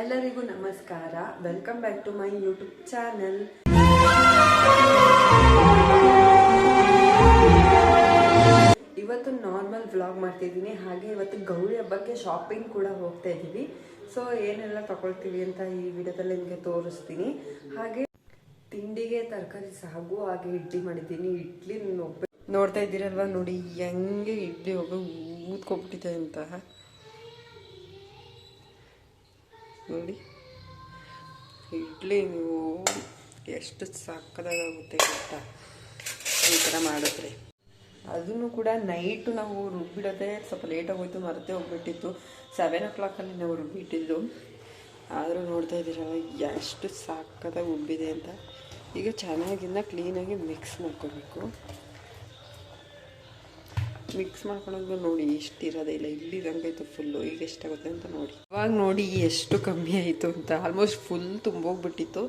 ಎಲ್ಲರಿಗೂ ನಮಸ್ಕಾರ. Welcome back to my YouTube channel ಇವತ್ತು ನಾರ್ಮಲ್ ವ್ಲಾಗ್ ಮಾಡ್ತಿದ್ದೀನಿ. ಹಾಗೆ ಇವತ್ತು ಗೌರಿ ಹಬ್ಬಕ್ಕೆ ಶಾಪಿಂಗ್ ಕೂಡ ಹೋಗ್ತಾ ಇದ್ದೀವಿ. ಸೊ ಏನೆಲ್ಲ ತಗೊಳ್ತೀವಿ ಅಂತ ಈ ವಿಡಿಯೋದಲ್ಲಿ ನಿಮಗೆ ತೋರಿಸ್ತೀನಿ. ಹಾಗೆ ತಿಂಡಿಗೆ ತರಕಾರಿ ಸಾಗು, ಹಾಗೆ ಇಡ್ಲಿ ಮಾಡಿದ್ದೀನಿ. ಇಡ್ಲಿ ನೋಡ್ತಾ ಇದ್ದೀರಲ್ವ ನೋಡಿ, ಹೆಂಗೆ ಇಡ್ಲಿ ಹೋಗಿ ಊದ್ಕೊಬಿಟ್ಟಿದೆ ಅಂತ. ನೋಡಿ. ಇಡ್ಲಿ ನೀವು ಎಷ್ಟು ಸಕ್ಕದಾಗುತ್ತೆ ಗೊತ್ತಾ? ಈ ಥರ ಮಾಡಿದ್ರೆ. ಅದನ್ನು ಕೂಡ ನೈಟು ನಾವು ರುಬ್ಬಿಡೋದೆ ಸ್ವಲ್ಪ ಲೇಟಾಗಿ ಹೋಯ್ತು ಮರತೆ ಹೋಗ್ಬಿಟ್ಟಿತ್ತು. ಸೆವೆನ್ ಓ ಕ್ಲಾಕಲ್ಲಿ ನಾವು ರುಬ್ಬಿಟ್ಟಿದ್ದು. ಆದರೂ ನೋಡ್ತಾ ಇದ್ದೀರಲ್ಲ, ಎಷ್ಟು ಸಕ್ಕತ್ತಾಗಿ ಉಬ್ಬಿದೆ ಅಂತ. ಈಗ ಚೆನ್ನಾಗಿಂದ ಕ್ಲೀನಾಗಿ ಮಿಕ್ಸ್ ಮಾಡ್ಕೋಬೇಕು. ಮಿಕ್ಸ್ ಮಾಡ್ಕೊಳೋದು ನೋಡಿ ಎಷ್ಟು ಇರೋದೇ ಇಲ್ಲ. ಇಲ್ಲಿ ಆಯಿತು ಫುಲ್ಲು ಈಗ ಎಷ್ಟಾಗುತ್ತೆ ಅಂತ ನೋಡಿ. ಇವಾಗ ನೋಡಿ ಎಷ್ಟು ಕಮ್ಮಿ ಆಯಿತು ಅಂತ. ಆಲ್ಮೋಸ್ಟ್ ಫುಲ್ ತುಂಬೋಗ್ಬಿಟ್ಟಿತ್ತು.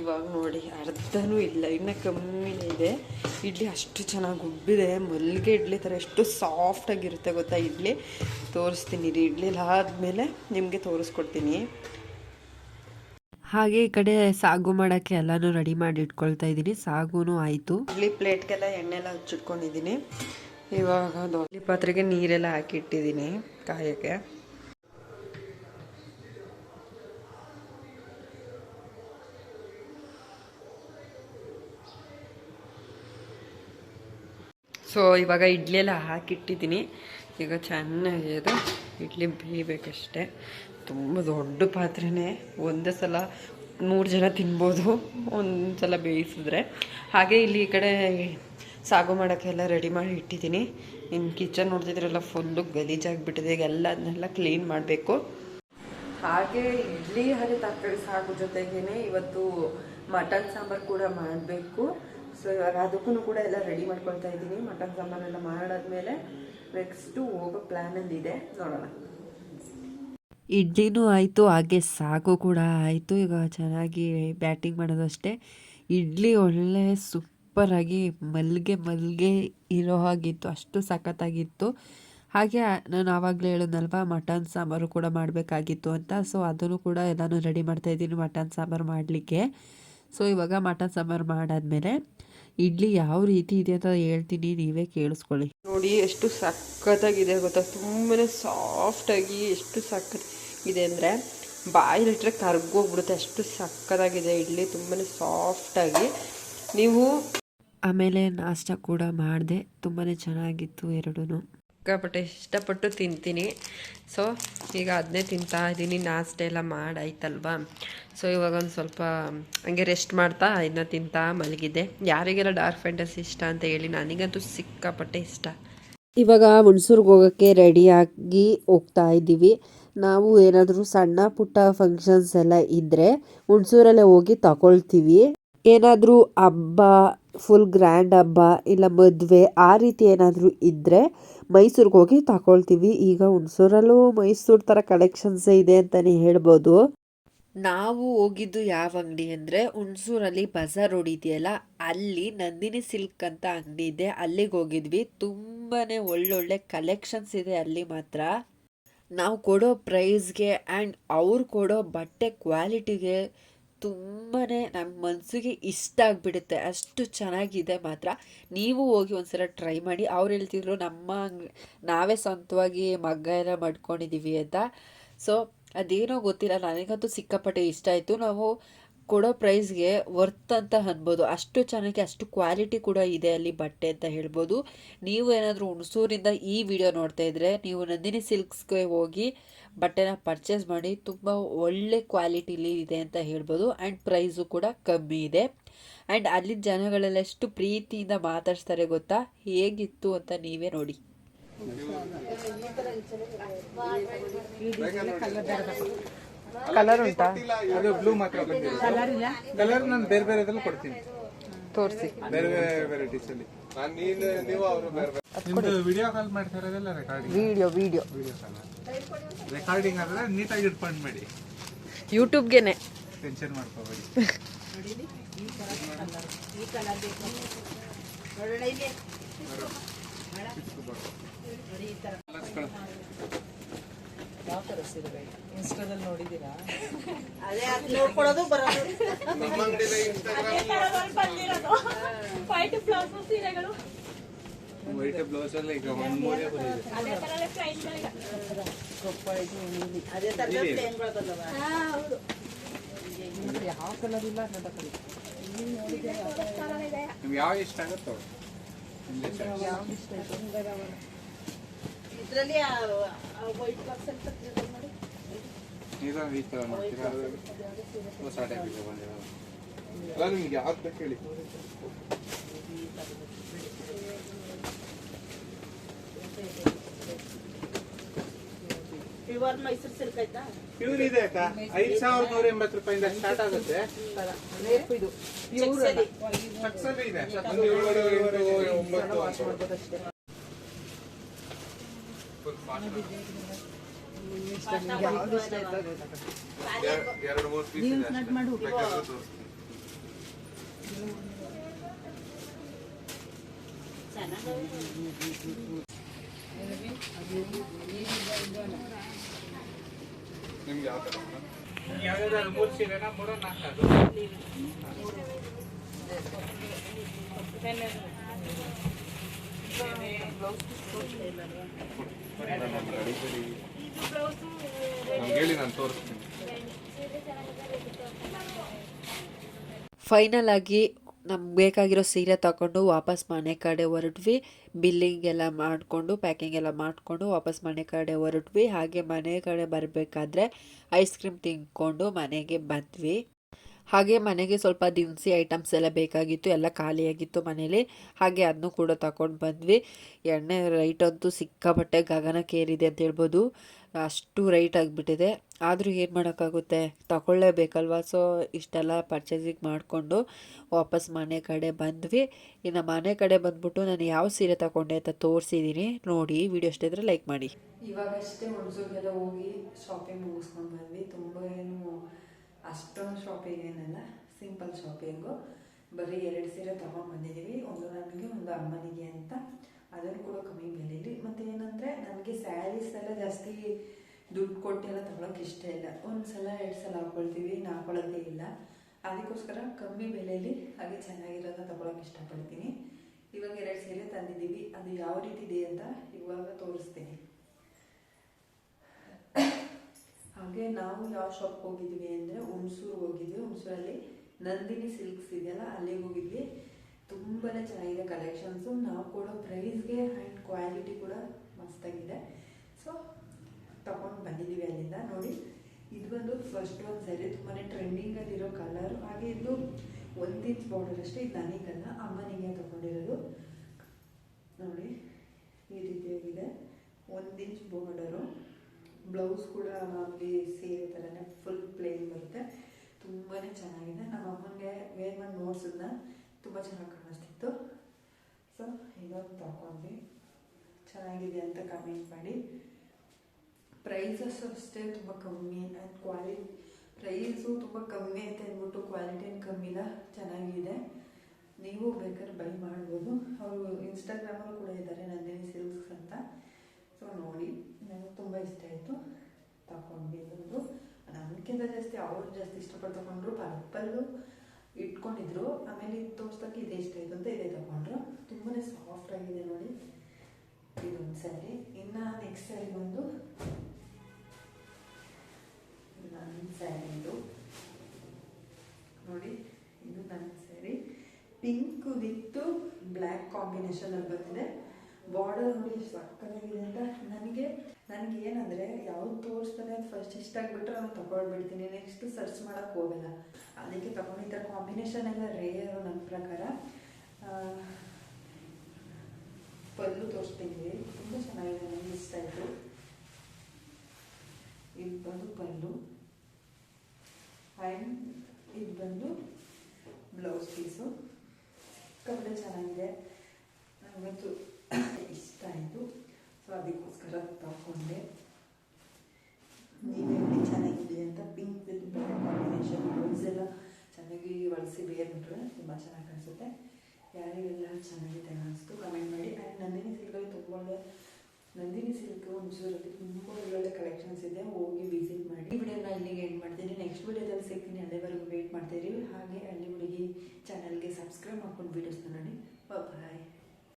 ಇವಾಗ ನೋಡಿ ಅರ್ಧನೂ ಇಲ್ಲ. ಇನ್ನು ಕಮ್ಮಿನೇ ಇದೆ. ಇಡ್ಲಿ ಅಷ್ಟು ಚೆನ್ನಾಗಿ ಉಬ್ಬಿದೆ. ಮಲ್ಲಿಗೆ ಇಡ್ಲಿ ಥರ ಎಷ್ಟು ಸಾಫ್ಟಾಗಿರುತ್ತೆ ಗೊತ್ತಾ ಇಡ್ಲಿ. ತೋರಿಸ್ತೀನಿ ರೀ. ಇಡ್ಲಿ ಆದಮೇಲೆ ನಿಮಗೆ ತೋರಿಸ್ಕೊಡ್ತೀನಿ. ಹಾಗೆ ಈ ಕಡೆ ಸಾಗು ಮಾಡೋಕ್ಕೆ ಎಲ್ಲನೂ ರೆಡಿ ಮಾಡಿ ಇಟ್ಕೊಳ್ತಾ ಇದ್ದೀನಿ. ಸಾಗುನು ಆಯಿತು. ಇಡ್ಲಿ ಪ್ಲೇಟ್ಗೆಲ್ಲ ಎಣ್ಣೆಲ್ಲ ಹಚ್ಚಿಟ್ಕೊಂಡಿದ್ದೀನಿ. ಇವಾಗ ದೊಡ್ಡ ಪಾತ್ರೆಗೆ ನೀರೆಲ್ಲ ಹಾಕಿಟ್ಟಿದ್ದೀನಿ ಕಾಯಕ್ಕೆ. ಸೊ ಇವಾಗ ಇಡ್ಲಿ ಎಲ್ಲ ಹಾಕಿಟ್ಟಿದ್ದೀನಿ. ಈಗ ಚೆನ್ನಾಗಿ ಅದು ಇಡ್ಲಿ ಬೇಯಬೇಕಷ್ಟೆ. ತುಂಬ ದೊಡ್ಡ ಪಾತ್ರೆನೇ. ಒಂದೇ ಸಲ ಮೂರು ಜನ ತಿನ್ಬೋದು. ಒಂದು ಸಲ ಬೇಯಿಸಿದ್ರೆ. ಹಾಗೆ ಇಲ್ಲಿ ಈ ಕಡೆ ಸಾಗು ಮಾಡೋಕ್ಕೆಲ್ಲ ರೆಡಿ ಮಾಡಿ ಇಟ್ಟಿದ್ದೀನಿ. ಇನ್ನು ಕಿಚನ್ ನೋಡ್ತಿದ್ರೆಲ್ಲ ಫುಲ್ಲು ಗಲೀಜಾಗಿಬಿಟ್ಟಿದೆ. ಈಗ ಎಲ್ಲ ಅದನ್ನೆಲ್ಲ ಕ್ಲೀನ್ ಮಾಡಬೇಕು. ಹಾಗೆ ಇಡ್ಲಿ ಹಾಗೆ ತರಕಾರಿ ಸಾಗು ಜೊತೆಗೇ ಇವತ್ತು ಮಟನ್ ಸಾಂಬಾರು ಕೂಡ ಮಾಡಬೇಕು. ಸೊ ಇವಾಗ ಅದಕ್ಕೂ ಕೂಡ ಎಲ್ಲ ರೆಡಿ ಮಾಡ್ಕೊಳ್ತಾ ಇದ್ದೀನಿ. ಮಟನ್ ಸಾಂಬಾರೆಲ್ಲ ಮಾಡಾದ್ಮೇಲೆ ನೆಕ್ಸ್ಟು ಹೋಗೋ ಪ್ಲ್ಯಾನಲ್ಲಿ ಇದೆ ನೋಡೋಣ. ಇಡ್ಲಿನೂ ಆಯಿತು ಹಾಗೆ ಸಾಗು ಕೂಡ ಆಯಿತು. ಈಗ ಚೆನ್ನಾಗಿ ಬ್ಯಾಟಿಂಗ್ ಮಾಡೋದು ಅಷ್ಟೇ. ಇಡ್ಲಿ ಒಳ್ಳೆ ಸೂಪರಾಗಿ ಮಲ್ಲಿಗೆ ಮಲ್ಲಿಗೆ ಇರೋ ಹಾಗಿತ್ತು, ಅಷ್ಟು ಸಖತ್ತಾಗಿತ್ತು. ಹಾಗೆ ನಾನು ಆವಾಗಲೇ ಹೇಳಿದ್ನಲ್ವ ಮಟನ್ ಸಾಂಬಾರು ಕೂಡ ಮಾಡಬೇಕಾಗಿತ್ತು ಅಂತ. ಸೊ ಅದನ್ನು ಕೂಡ ಎಲ್ಲನೂ ರೆಡಿ ಮಾಡ್ತಾಯಿದ್ದೀನಿ ಮಟನ್ ಸಾಂಬಾರು ಮಾಡಲಿಕ್ಕೆ. ಸೊ ಇವಾಗ ಮಟನ್ ಸಾಂಬಾರು ಮಾಡಾದ್ಮೇಲೆ ಇಡ್ಲಿ ಯಾವ ರೀತಿ ಇದೆ ಅಂತ ಹೇಳ್ತೀನಿ, ನೀವೇ ಕೇಳಿಸ್ಕೊಳ್ಳಿ. ನೋಡಿ, ಎಷ್ಟು ಸಖತ್ತಾಗಿದೆ ಗೊತ್ತಾ? ತುಂಬಾ ಸಾಫ್ಟಾಗಿ ಎಷ್ಟು ಸಖತ್ ಇದೆ ಅಂದರೆ ಬಾಯಿಲಿಟ್ರೆ ಕರ್ಗೋಗ್ಬಿಡುತ್ತೆ. ಅಷ್ಟು ಸಖತ್ತಾಗಿದೆ ಇಡ್ಲಿ ತುಂಬಾ ಸಾಫ್ಟಾಗಿ ನೀವು ಆಮೇಲೆ ನಾಷ್ಟ ಕೂಡ ಮಾಡಿದೆ. ತುಂಬಾ ಚೆನ್ನಾಗಿತ್ತು ಎರಡೂ ಸಿಕ್ಕಾಪಟ್ಟೆ ಇಷ್ಟಪಟ್ಟು ತಿಂತೀನಿ. ಸೊ ಈಗ ಅದನ್ನೇ ತಿಂತಾ ಇದ್ದೀನಿ ನಾಷ್ಟ ಎಲ್ಲ ಮಾಡಾಯ್ತಲ್ವಾ? ಸೊ ಇವಾಗ ಒಂದು ಸ್ವಲ್ಪ ಹಂಗೆ ರೆಸ್ಟ್ ಮಾಡ್ತಾ ಇದನ್ನ ತಿಂತಾ ಮಲಗಿದೆ ಯಾರಿಗೆಲ್ಲ ಡಾರ್ಕ್ ಫ್ಯಾಂಟಸಿ ಇಷ್ಟ ಅಂತ ಹೇಳಿ ನನಗಂತೂ ಸಿಕ್ಕಾಪಟ್ಟೆ ಇಷ್ಟ. ಇವಾಗ ಹುಣಸೂರ್ಗೆ ಹೋಗೋಕ್ಕೆ ರೆಡಿಯಾಗಿ ಹೋಗ್ತಾ ಇದ್ದೀವಿ. ನಾವು ಏನಾದರೂ ಸಣ್ಣ ಪುಟ್ಟ ಫಂಕ್ಷನ್ಸ್ ಎಲ್ಲ ಇದ್ದರೆ ಹುಣಸೂರಲ್ಲೇ ಹೋಗಿ ತಗೊಳ್ತೀವಿ. ಏನಾದರೂ ಹಬ್ಬ ಫುಲ್ ಗ್ರ್ಯಾಂಡ್ ಹಬ್ಬ ಇಲ್ಲ ಮದುವೆ, ಆ ರೀತಿ ಏನಾದರೂ ಇದ್ದರೆ ಮೈಸೂರಿಗೆ ಹೋಗಿ ತಗೊಳ್ತೀವಿ. ಈಗ ಹುಣಸೂರಲ್ಲೂ ಮೈಸೂರು ಥರ ಕಲೆಕ್ಷನ್ಸೇ ಇದೆ ಅಂತಲೇ ಹೇಳ್ಬೋದು. ನಾವು ಹೋಗಿದ್ದು ಯಾವ ಅಂಗಡಿ ಅಂದರೆ ಹುಣಸೂರಲ್ಲಿ ಬಜಾರ್ ರೋಡ್ ಇದೆಯಲ್ಲ, ಅಲ್ಲಿ ನಂದಿನಿ ಸಿಲ್ಕ್ ಅಂತ ಅಂಗಡಿ ಇದೆ. ಅಲ್ಲಿಗೆ ಹೋಗಿದ್ವಿ. ತುಂಬಾ ಒಳ್ಳೊಳ್ಳೆ ಕಲೆಕ್ಷನ್ಸ್ ಇದೆ ಅಲ್ಲಿ ಮಾತ್ರ. ನಾವು ಕೊಡೋ ಪ್ರೈಸ್ಗೆ ಆ್ಯಂಡ್ ಅವ್ರು ಕೊಡೋ ಬಟ್ಟೆ ಕ್ವಾಲಿಟಿಗೆ ತುಂಬಾ ನಮ್ಮ ಮನಸ್ಸಿಗೆ ಇಷ್ಟ ಆಗಿಬಿಡುತ್ತೆ. ಅಷ್ಟು ಚೆನ್ನಾಗಿದೆ ಮಾತ್ರ. ನೀವು ಹೋಗಿ ಒಂದ್ಸಲ ಟ್ರೈ ಮಾಡಿ. ಅವ್ರು ಹೇಳ್ತಿದ್ರು, ನಮ್ಮ ನಾವೇ ಸ್ವಂತವಾಗಿ ಮಗ್ಗ ಎಲ್ಲ ಮಾಡ್ಕೊಂಡಿದ್ದೀವಿ ಅಂತ. ಸೊ ಅದೇನೋ ಗೊತ್ತಿಲ್ಲ. ನನಗಂತೂ ಸಿಕ್ಕಾಪಟ್ಟೆ ಇಷ್ಟ ಆಯಿತು. ನಾವು ಕೊಡೋ ಪ್ರೈಸ್ಗೆ ವರ್ತ್ ಅಂತ ಅನ್ಬೋದು. ಅಷ್ಟು ಚೆನ್ನಾಗಿ ಅಷ್ಟು ಕ್ವಾಲಿಟಿ ಕೂಡ ಇದೆ ಅಲ್ಲಿ ಬಟ್ಟೆ ಅಂತ ಹೇಳ್ಬೋದು. ನೀವು ಏನಾದರೂ ಹುಣಸೂರಿಂದ ಈ ವಿಡಿಯೋ ನೋಡ್ತಾ ಇದ್ದರೆ ನೀವು ನಂದಿನಿ ಸಿಲ್ಕ್ಸ್ಗೆ ಹೋಗಿ ಬಟ್ಟೆನ ಪರ್ಚೇಸ್ ಮಾಡಿ ತುಂಬ ಒಳ್ಳೆ ಕ್ವಾಲಿಟಿಲಿ ಇದೆ ಅಂತ ಹೇಳ್ಬೋದು. ಆ್ಯಂಡ್ ಪ್ರೈಸು ಕೂಡ ಕಮ್ಮಿ ಇದೆ. ಆ್ಯಂಡ್ ಅಲ್ಲಿನ ಜನಗಳೆಲ್ಲ ಎಷ್ಟು ಪ್ರೀತಿಯಿಂದ ಮಾತಾಡ್ಸ್ತಾರೆ ಗೊತ್ತಾ? ಹೇಗಿತ್ತು ಅಂತ ನೀವೇ ನೋಡಿ. ಕಲರ್ ಉಂಟಾ? ಅದು ಬ್ಲೂ ಮಾತ್ರ ಕಲರ್ ನಾನು ಬೇರೆ ಬೇರೆ ಇದ್ರಲ್ಲಿ ಕೊಡ್ತೀನಿ. ತೋರಿಸಿ. ಬೇರೆ ಬೇರೆ ವೆರೈಟೀಸ್ ಅಲ್ಲಿ. ಬೇರೆ ವಿಡಿಯೋ ಕಾಲ್ ಮಾಡ್ತಾ ಇರೋದೆಲ್ಲ recording video video video call recording ಆದ್ರೆ ನೀಟಾಗಿ ಇಟ್ಕೊಂಡು ಮಾಡಿ ಯೂಟ್ಯೂಬ್ಗೆನೆ ಟೆನ್ಷನ್ ಮಾಡ್ಕೋಬೇಡಿ ಯಾವ ತರ ಸೀರೆ ಇನ್ಸ್ಟಾದಲ್ಲಿ ನೋಡಿದ್ದೀರಾ? ನಮ್ಮ ಅಂಗಡಿಲಿ ವೈಟ್ ಬ್ಲೌಸ್ ಸೀರೆಗಳು. ವೈಟ್ ಬ್ಲೌಸ್ ಅಲ್ಲಿ ಈಗ ಒಂದ್ ಮೂರೇ ಬಂದಿದೆ. ಅದೇ ತರ ಪ್ರೈಸ್ ಕಪ್ಪ ಇದು ನೀಲಿ ಹಾ ಹೌದು. ನಿಮ್ಮತ್ರ ಯಾವ ಕಲರ್ ಇಲ್ಲ ನಿಮ್ಗೆ ಯಾವ ಇಷ್ಟ ಆಗುತ್ತೋ ನಿಮ್ಗೆ ಇಷ್ಟ. ಯಾವ್ದು ಇಷ್ಟ ಆಯ್ತು ಇದು ಈ ತರ ಮಾಡ್ತೀರಾ? ಹೊಸ ಟೈಪ್ ಇದೆ ಬಂದಿರೋದು. ಅಲ್ಲ ನಿಮ್ಗೆ ಯಾವ್ದು ಬೇಕು ಹೇಳಿ. ಪ್ಯೂರ್ ಇದೆ ಅಕ್ಕ. ಐದ್ ಸಾವಿರದ ನೂರ ಎಂಬತ್ತು ರೂಪಾಯಿಂದ ಸ್ಟಾರ್ಟ್ ಆಗುತ್ತೆ. ಇದು. ಪ್ಯೂರ್ ಒಂಬತ್ತು ವಾಶ್ ಮಾಡ್ಬೋದಷ್ಟೇ ಇಷ್ಟ ನಿಮ್ಗೆ ಯಾವ್ದು ಇಷ್ಟ ಆಯ್ತು ಅದು ತಗೊಳ್ಳಿ. ಎರ- ಎರಡು ಮೂರು ಪೀಸ್ ಇದೆ ಅಷ್ಟೇ. ಬೇಕಾದ್ರೆ ತೋರಿಸ್ತೀನಿ. ನಿಮ್ಗೆ ಯಾವ ತರ ಯಾವ್ದಾದ್ರು ಮೂರು ಸೀರೆನಾ ಮೂರು ನಾಲ್ಕು ನಮ್ಗೆ ಫೈನಲ್ ಆಗಿ ನಮ್ಗೆ ಬೇಕಾಗಿರೋ ಸೀರೆ ತಗೊಂಡು ವಾಪಸ್ ಮನೆ ಕಡೆ ಹೊರಟ್ವಿ. ಬಿಲ್ಲಿಂಗ್ ಎಲ್ಲ ಮಾಡಿಕೊಂಡು ಪ್ಯಾಕಿಂಗ್ ಎಲ್ಲ ಮಾಡಿಕೊಂಡು ವಾಪಸ್ ಮನೆ ಕಡೆ ಹೊರಟ್ವಿ. ಹಾಗೆ ಮನೆ ಕಡೆ ಬರಬೇಕಾದ್ರೆ ಐಸ್ ಕ್ರೀಮ್ ತಿನ್ಕೊಂಡು ಮನೆಗೆ ಬಂದ್ವಿ. ಹಾಗೆ ಮನೆಗೆ ಸ್ವಲ್ಪ ದಿನಸಿ ಐಟಮ್ಸ್ ಎಲ್ಲ ಬೇಕಾಗಿತ್ತು, ಎಲ್ಲ ಖಾಲಿಯಾಗಿತ್ತು ಮನೇಲಿ. ಹಾಗೆ ಅದನ್ನು ಕೂಡ ತಗೊಂಡು ಬಂದ್ವಿ. ಎಣ್ಣೆ ರೈಟ್ ಅಂತೂ ಸಿಕ್ಕಾಪಟ್ಟೆ ಗಗನಕ್ಕೇರಿದೆ ಅಂತ ಹೇಳ್ಬೋದು. ಅಷ್ಟು ರೈಟ್ ಆಗಿಬಿಟ್ಟಿದೆ. ಆದರೂ ಏನು ಮಾಡೋಕ್ಕಾಗುತ್ತೆ? ತಗೊಳ್ಳೇಬೇಕಲ್ವ ಸೊ ಇಷ್ಟೆಲ್ಲ ಪರ್ಚೇಸಿಂಗ್ ಮಾಡಿಕೊಂಡು ವಾಪಸ್ ಮನೆ ಕಡೆ ಬಂದ್ವಿ. ಇನ್ನು ಮನೆ ಕಡೆ ಬಂದ್ಬಿಟ್ಟು ನಾನು ಯಾವ ಸೀರೆ ತಗೊಂಡೆ ಅಂತ ತೋರಿಸಿದ್ದೀನಿ ನೋಡಿ ವಿಡಿಯೋ ಇಷ್ಟ ಇದ್ರೆ ಲೈಕ್ ಮಾಡಿ. ಇವಾಗಷ್ಟೇ ಹುಣಸೂರಿಗೆಲ್ಲ ಹೋಗಿ ಶಾಪಿಂಗ್ ಮುಗಿಸ್ಕೊಂಡು ಬಂದ್ವಿ. ತುಂಬ ಏನು ಅಷ್ಟೊಂದು ಶಾಪಿಂಗ್ ಏನಲ್ಲ ಸಿಂಪಲ್ ಶಾಪಿಂಗು ಬರೀ ಎರಡು ಸೀರೆ ತೊಗೊಂಡ್ಬಂದಿದ್ದೀವಿ ಒಂದು ನನಗೆ ಒಂದು ಅಮ್ಮನಿಗೆ ಅಂತ. ಅದನ್ನು ಕೂಡ ಕಮ್ಮಿ ಬೆಲೆಯಲ್ಲಿ ಮತ್ತು ಏನಂದರೆ ನನಗೆ ಸ್ಯಾರೀಸ್ ಎಲ್ಲ ಜಾಸ್ತಿ ದುಡ್ಡು ಕೊಟ್ಟೆಲ್ಲ ತೊಗೊಳಕ್ಕೆ ಇಷ್ಟ ಇಲ್ಲ. ಒಂದು ಸಲ ಎರಡು ಸಲ ಹಾಕ್ಕೊಳ್ತೀವಿ ಹಾಕೊಳ್ಳೋದೇ ಇಲ್ಲ. ಅದಕ್ಕೋಸ್ಕರ ಕಮ್ಮಿ ಬೆಲೆಯಲ್ಲಿ ಹಾಗೆ ಚೆನ್ನಾಗಿರೋದನ್ನ ತೊಗೊಳಕ್ಕೆ ಇಷ್ಟಪಡ್ತೀನಿ. ಇವಾಗ ಎರಡು ಸೀರೆ ತಂದಿದ್ದೀವಿ ಅದು ಯಾವ ರೀತಿ ಇದೆ ಅಂತ ಇವಾಗ ತೋರಿಸ್ತೀನಿ. ಹಾಗೆ ನಾವು ಯಾವ ಶಾಪ್ ಹೋಗಿದ್ವಿ ಅಂದರೆ ಹುಣಸೂರು ಹೋಗಿದ್ವಿ. ಹುಣಸೂರಲ್ಲಿ ನಂದಿನಿ ಸಿಲ್ಕ್ಸ್ ಇದೆಯಲ್ಲ, ಅಲ್ಲಿಗೆ ಹೋಗಿದ್ವಿ. ತುಂಬಾ ಚೆನ್ನಾಗಿದೆ ಕಲೆಕ್ಷನ್ಸು ನಾವು ಕೊಡೋ ಪ್ರೈಸ್ಗೆ ಆ್ಯಂಡ್ ಕ್ವಾಲಿಟಿ ಕೂಡ ಮಸ್ತಾಗಿದೆ. ಸೊ ತಗೊಂಡು ಬಂದಿದ್ದೀವಿ ಅಲ್ಲಿಂದ. ನೋಡಿ, ಇದು ಬಂದು ಫಸ್ಟ್ ಒಂದು ಸರಿ ತುಂಬಾ ಟ್ರೆಂಡಿಂಗಲ್ಲಿರೋ ಕಲರ್ ಹಾಗೆ ಇದು ಒಂದು ಇಂಚ್ ಬಾರ್ಡರ್ ಅಷ್ಟೇ, ಇದು ನನಗಲ್ಲ ಅಮ್ಮನಿಗೆ ತಗೊಂಡಿರೋದು. ನೋಡಿ, ಈ ರೀತಿಯಾಗಿದೆ. ಒಂದು ಇಂಚ್ ಬಾರ್ಡರು ಬ್ಲೌಸ್ ಕೂಡ ಮಾಮೂಲಿ ಸೀರೆ ಥರನೇ ಫುಲ್ ಪ್ಲೇನ್ ಬರುತ್ತೆ. ತುಂಬಾ ಚೆನ್ನಾಗಿದೆ. ನಮ್ಮ ಅಮ್ಮನಿಗೆ ವೇರ್ ಮಾಡಿ ನೋಡ್ಸಿದ್ನ, ತುಂಬ ಚೆನ್ನಾಗಿ ಕಾಣಿಸ್ತಿತ್ತು. ಸೊ ಇದೊಂದು ತಗೊಂಡ್ವಿ. ಚೆನ್ನಾಗಿದೆ ಅಂತ ಕಮೆಂಟ್ ಮಾಡಿ. ಪ್ರೈಸಸ್ ಅಷ್ಟೇ ತುಂಬ ಕಮ್ಮಿ ಆ್ಯಂಡ್ ಕ್ವಾಲಿಟಿ ಪ್ರೈಸು ತುಂಬ ಕಮ್ಮಿ ಅಂತ ಅಂದ್ಬಿಟ್ಟು ಕ್ವಾಲಿಟಿ ಏನು ಕಮ್ಮಿ ಇಲ್ಲ, ಚೆನ್ನಾಗಿದೆ. ನೀವು ಬೇಕಾದ್ರೆ ಬೈ ಮಾಡ್ಬೋದು. ಅವರು ಇನ್ಸ್ಟಾಗ್ರಾಮಲ್ಲಿ ಕೂಡ ಇದ್ದಾರೆ, ನಂದಿನಿ ಸಿಲ್ಕ್ಸ್ ಅಂತ. ಸೊ ನೋಡಿ ನನಗೆ ತುಂಬ ಇಷ್ಟ ಆಯಿತು ತಗೊಂಡ್ವಿ ಇದೊಂದು ನನಗಿಂತ ಜಾಸ್ತಿ ಅವರು ಜಾಸ್ತಿ ಇಷ್ಟಪಟ್ಟು ತಗೊಂಡ್ರು ಪರ್ಪಲ್ಲು ಇಟ್ಕೊಂಡಿದ್ರು ಆಮೇಲೆ ಇದು ತೋರ್ಸೋಕ್ಕೆ ಇದೇ ಇಷ್ಟ ಆಯಿತು ಅಂತ ಇದೇ ತಗೊಂಡ್ರು ತುಂಬಾ ಸಾಫ್ಟ್ ಆಗಿದೆ ನೋಡಿ ಇದೊಂದು ಸ್ಯಾರಿ ಇನ್ನು ನೆಕ್ಸ್ಟ್ ಸ್ಯಾರಿ ಬಂದು ನನ್ನ ಸ್ಯಾರಿ ಇದು ನೋಡಿ ಇದು ನನ್ನ ಸ್ಯಾರಿ ಪಿಂಕ್ ವಿತ್ ಬ್ಲ್ಯಾಕ್ ಕಾಂಬಿನೇಷನಲ್ಲಿ ಬಂದಿದೆ ಬಾರ್ಡರ್ ನೋಡಿ ಎಷ್ಟು ಸಕ್ಕತ್ತಾಗಿದೆ ಅಂತ ನನಗೆ ನನಗೆ ಏನಂದರೆ ಯಾವ್ದು ತೋರಿಸ್ತಾನೆ ಫಸ್ಟ್ ಇಷ್ಟ ಆಗಿಬಿಟ್ರೆ ನಾನು ತಗೊಳ್ಬಿಡ್ತೀನಿ ನೆಕ್ಸ್ಟ್ ಸರ್ಚ್ ಮಾಡೋಕ್ಕೆ ಹೋಗಲ್ಲ. ಅದಕ್ಕೆ ತಗೊಂಡಿದ್ದ ಕಾಂಬಿನೇಷನ್ ಎಲ್ಲ ರೇಯರು ನನ್ನ ಪ್ರಕಾರ. ಪಲ್ಲು ತೋರಿಸ್ತೀನಿ ತುಂಬ ಚೆನ್ನಾಗಿದೆ ನನಗೆ ಇಷ್ಟ ಆಯಿತು ಇದು ಬಂದು ಪಲ್ಲು. ಆ್ಯಂಡ್ ಇದು ಬಂದು ಬ್ಲೌಸ್ ಪೀಸು ಕಬ್ಬೆ ಚೆನ್ನಾಗಿದೆ. ನನಗಂತೂ ಇಷ್ಟ ಆಯಿತು ಸೊ ಅದಕ್ಕೋಸ್ಕರ ತಗೊಂಡೆ ನೀವೇ ಚೆನ್ನಾಗಿದೆ ಅಂತ ಪಿಂಕ್ ಕಾಂಬಿನೇಷನ್ ಚೆನ್ನಾಗಿ ಬಳಸಿ ಬೇರೆ ಬಿಟ್ಟರೆ ತುಂಬ ಚೆನ್ನಾಗಿ ಕಾಣಿಸುತ್ತೆ ಯಾರಿಗೆಲ್ಲ ಚೆನ್ನಾಗಿದೆ ಅನಿಸ್ತು ಕಮೆಂಟ್ ಮಾಡಿ ಆ್ಯಂಡ್ ನಂದಿನಿ ಸಿಲ್ಕಲ್ಲಿ ತೊಗೊಂಡೆ ನಂದಿನಿ ಸಿಲ್ಕ್ ಹುಣಸೂರಲ್ಲಿ ತುಂಬ ಒಳ್ಳೊಳ್ಳೆ ಕಲೆಕ್ಷನ್ಸ್ ಇದೆ ಹೋಗಿ ವಿಸಿಟ್ ಮಾಡಿ ಈ ವಿಡಿಯೋನ ಇಲ್ಲಿಗೆ ಎಂಡ್ ಮಾಡ್ತೀನಿ ನೆಕ್ಸ್ಟ್ ವಿಡಿಯೋದಲ್ಲಿ ಸಿಗ್ತೀನಿ ಅಲ್ಲಿವರೆಗೂ ವೇಟ್ ಮಾಡ್ತಾ ಇದ್ದೀವಿ ಹಾಗೆ ಅಲ್ಲಿ ಹುಡುಗಿ ಚಾನಲ್ಗೆ ಸಬ್ಸ್ಕ್ರೈಬ್ ಮಾಡ್ಕೊಂಡು ವೀಡಿಯೋಸ್ನ ನೋಡಿ ಬಾಯ್